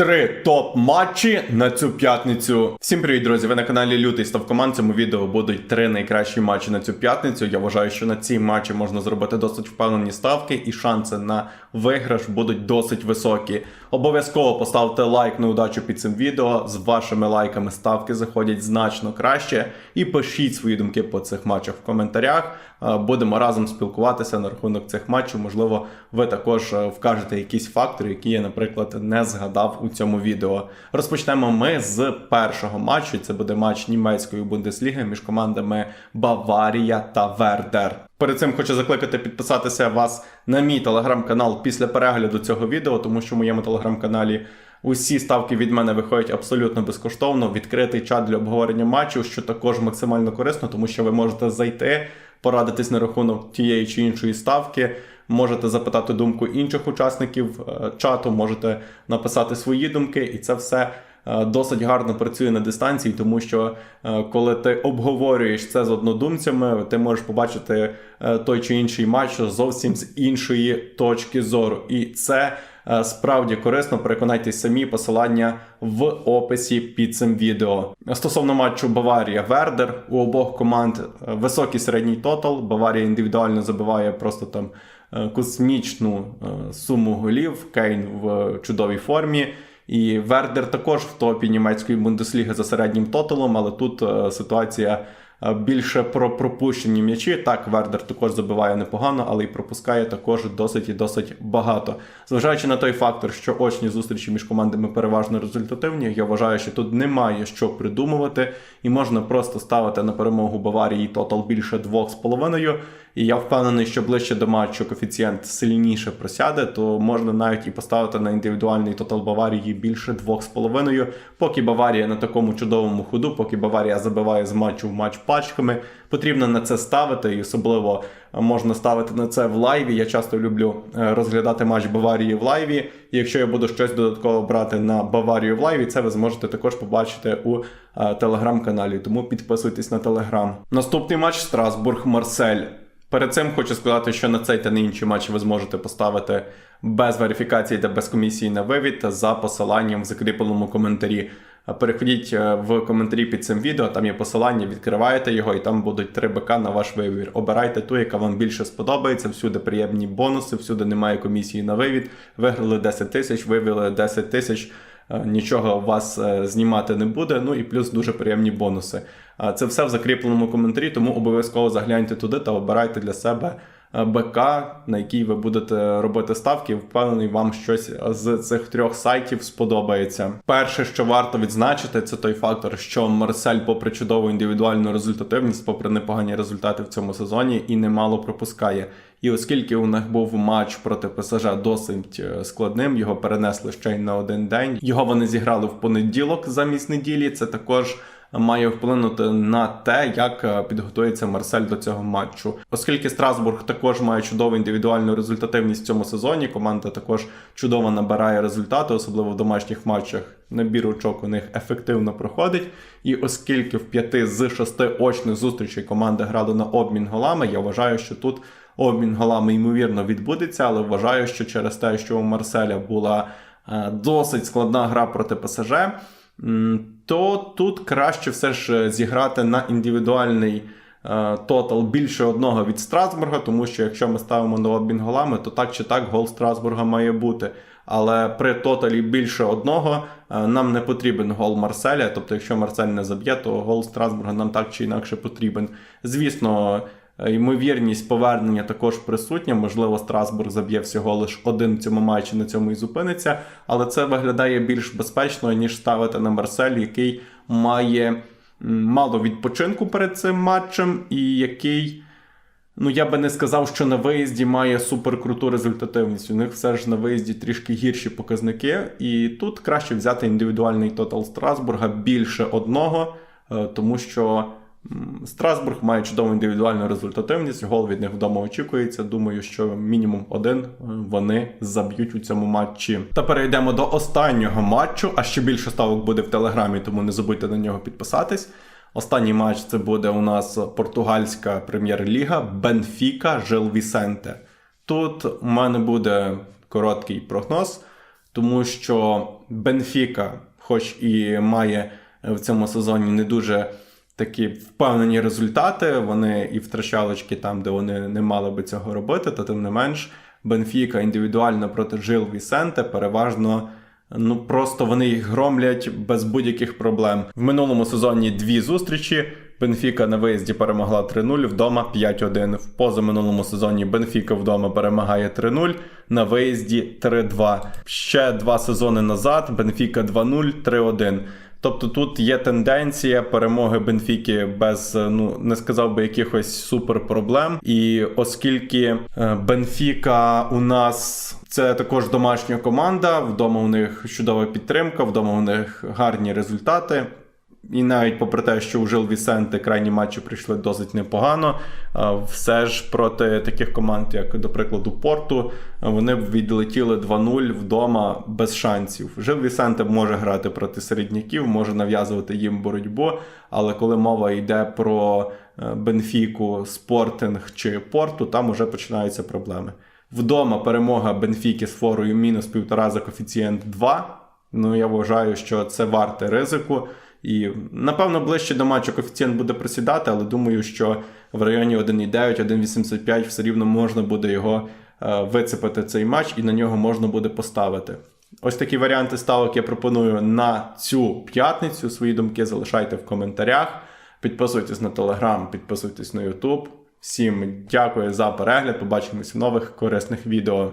Три топ-матчі на цю п'ятницю. Всім привіт, друзі! Ви на каналі Лютий Став Команд. Цьому відео будуть три найкращі матчі на цю п'ятницю. Я вважаю, що на ці матчі можна зробити досить впевнені ставки, і шанси на виграш будуть досить високі. Обов'язково поставте лайк на удачу під цим відео. З вашими лайками ставки заходять значно краще. І пишіть свої думки по цих матчах в коментарях. Е, Будемо разом спілкуватися на рахунок цих матчів. Можливо, ви також е, вкажете якісь фактори, які я, наприклад, не згадав у цьому відео. Розпочнемо ми з першого матчу. Це буде матч німецької бундесліги між командами Баварія та Вердер. Перед цим хочу закликати підписатися вас на мій телеграм-канал після перегляду цього відео, тому що в моєму телеграм-каналі усі ставки від мене виходять абсолютно безкоштовно. Відкритий чат для обговорення матчів, що також максимально корисно, тому що ви можете зайти, порадитись на рахунок тієї чи іншої ставки. Можете запитати думку інших учасників е, чату, можете написати свої думки, і це все е, досить гарно працює на дистанції, тому що е, коли ти обговорюєш це з однодумцями, ти можеш побачити той чи інший матч зовсім з іншої точки зору. І це справді корисно. Переконайтесь самі посилання в описі під цим відео. Стосовно матчу Баварія Вердер у обох команд високий середній тотал. Баварія індивідуально забиває просто там космічну е, суму голів. Кейн в чудовій формі. І Вердер також в топі німецької бундесліги за середнім тоталом, але тут е, ситуація е, більше про пропущені м'ячі. Так, Вердер також забиває непогано, але й пропускає також досить і досить багато. Зважаючи на той фактор, що очні зустрічі між командами переважно результативні, я вважаю, що тут немає що придумувати, і можна просто ставити на перемогу Баварії тотал більше 2,5. І я впевнений, що ближче до матчу коефіцієнт сильніше просяде, то можна навіть і поставити на індивідуальний тотал Баварії більше 2,5, поки Баварія на такому чудовому ходу, поки Баварія забиває з матчу в матч пачками. Потрібно на це ставити, і особливо е, можна ставити на це в лайві. Я часто люблю е, розглядати матч Баварії в лайві. Якщо я буду щось додатково брати на Баварію в лайві, це ви зможете також побачити у е, телеграм-каналі. Тому підписуйтесь на телеграм. Наступний матч Страсбург-Марсель. Перед цим хочу сказати, що на цей та на інші матчі ви зможете поставити без верифікації та без комісії на вивід за посиланням в закріпленому коментарі. Переходіть е, в коментарі під цим відео, там є посилання, відкриваєте його, і там будуть 3 БК на ваш вибір. Обирайте ту, яка вам більше сподобається. Всюди приємні бонуси, всюди немає комісії на вивід. Виграли 10 тисяч, вивели 10 тисяч. Е, Нічого вас е, знімати не буде. Ну і плюс дуже приємні бонуси. Це все в закріпленому коментарі, тому обов'язково загляньте туди та обирайте для себе БК, на який ви будете робити ставки. Впевнений, вам щось з цих трьох сайтів сподобається. Перше, що варто відзначити, це той фактор, що Марсель, попри чудову індивідуальну результативність, попри непогані результати в цьому сезоні, і немало пропускає. І оскільки у них був матч проти ПСЖ досить е, складним, його перенесли ще й на один день. Його вони зіграли в понеділок замість неділі. Це також має вплинути на те, як е, підготується Марсель до цього матчу. Оскільки Страсбург також має чудову індивідуальну результативність в цьому сезоні, команда також чудово набирає результати, особливо в домашніх матчах. Набір очок у них ефективно проходить. І оскільки в п'яти з шести очних зустрічей команди грали на обмін голами, я вважаю, що тут обмін голами ймовірно відбудеться, але вважаю, що через те, що у Марселя була е, досить складна гра проти ПСЖ, то тут краще все ж зіграти на індивідуальний е, тотал більше одного від Страсбурга, тому що якщо ми ставимо на обмін голами, то так чи так гол Страсбурга має бути. Але при тоталі більше одного е, нам не потрібен гол Марселя. Тобто, якщо Марсель не заб'є, то гол Страсбурга нам так чи інакше потрібен. Звісно, е, ймовірність повернення також присутня. Можливо, Страсбург заб'є всього лише один в цьому матчі, на цьому і зупиниться. Але це виглядає більш безпечно, ніж ставити на Марсель, який має мало відпочинку перед цим матчем, і який. Ну, я би не сказав, що на виїзді має суперкруту результативність. У них все ж на виїзді трішки гірші показники. І тут краще взяти індивідуальний тотал Страсбурга більше одного, е, тому що Страсбург має чудову індивідуальну результативність. Гол від них вдома очікується. Думаю, що мінімум один е, вони заб'ють у цьому матчі. Та перейдемо до останнього матчу. А ще більше ставок буде в телеграмі, тому не забудьте на нього підписатись. Останній матч це буде у нас португальська прем'єр-ліга Бенфіка Жил Вісенте. Тут у мене буде короткий прогноз, тому що Бенфіка, хоч і має в цьому сезоні не дуже такі впевнені результати, вони і втрачали очки там, де вони не мали би цього робити, та тим не менш, Бенфіка індивідуально проти Жил Вісенте переважно. Ну просто вони їх громлять без будь-яких проблем. В минулому сезоні дві зустрічі. Бенфіка на виїзді перемогла 3-0, вдома 5-1. В позаминулому сезоні Бенфіка вдома перемагає 3-0, на виїзді 3-2. Ще два сезони назад Бенфіка 2-0, 3-1. Тобто тут є тенденція перемоги Бенфіки без, е, ну не сказав би якихось супер проблем. І оскільки е, Бенфіка у нас це також домашня команда, вдома у них чудова підтримка, вдома у них гарні результати. І навіть попри те, що у Жил Вісенте крайні матчі прийшли досить непогано, все ж проти таких команд, як, до прикладу, Порту, вони б відлетіли 2-0 вдома без шансів. Жил Вісенте може грати проти середняків, може нав'язувати їм боротьбу, але коли мова йде про е, Бенфіку, Спортинг чи Порту, там уже починаються проблеми. Вдома перемога Бенфіки з форою мінус півтора за коефіцієнт 2. Ну, я вважаю, що це варте ризику. І напевно ближче до матчу коефіцієнт буде просідати, але думаю, що в районі 1,9, 1,85 все рівно можна буде його е, вицепити цей матч і на нього можна буде поставити. Ось такі варіанти ставок я пропоную на цю п'ятницю. Свої думки залишайте в коментарях. Підписуйтесь на телеграм, підписуйтесь на Ютуб. Всім дякую за перегляд. Побачимось в нових корисних відео.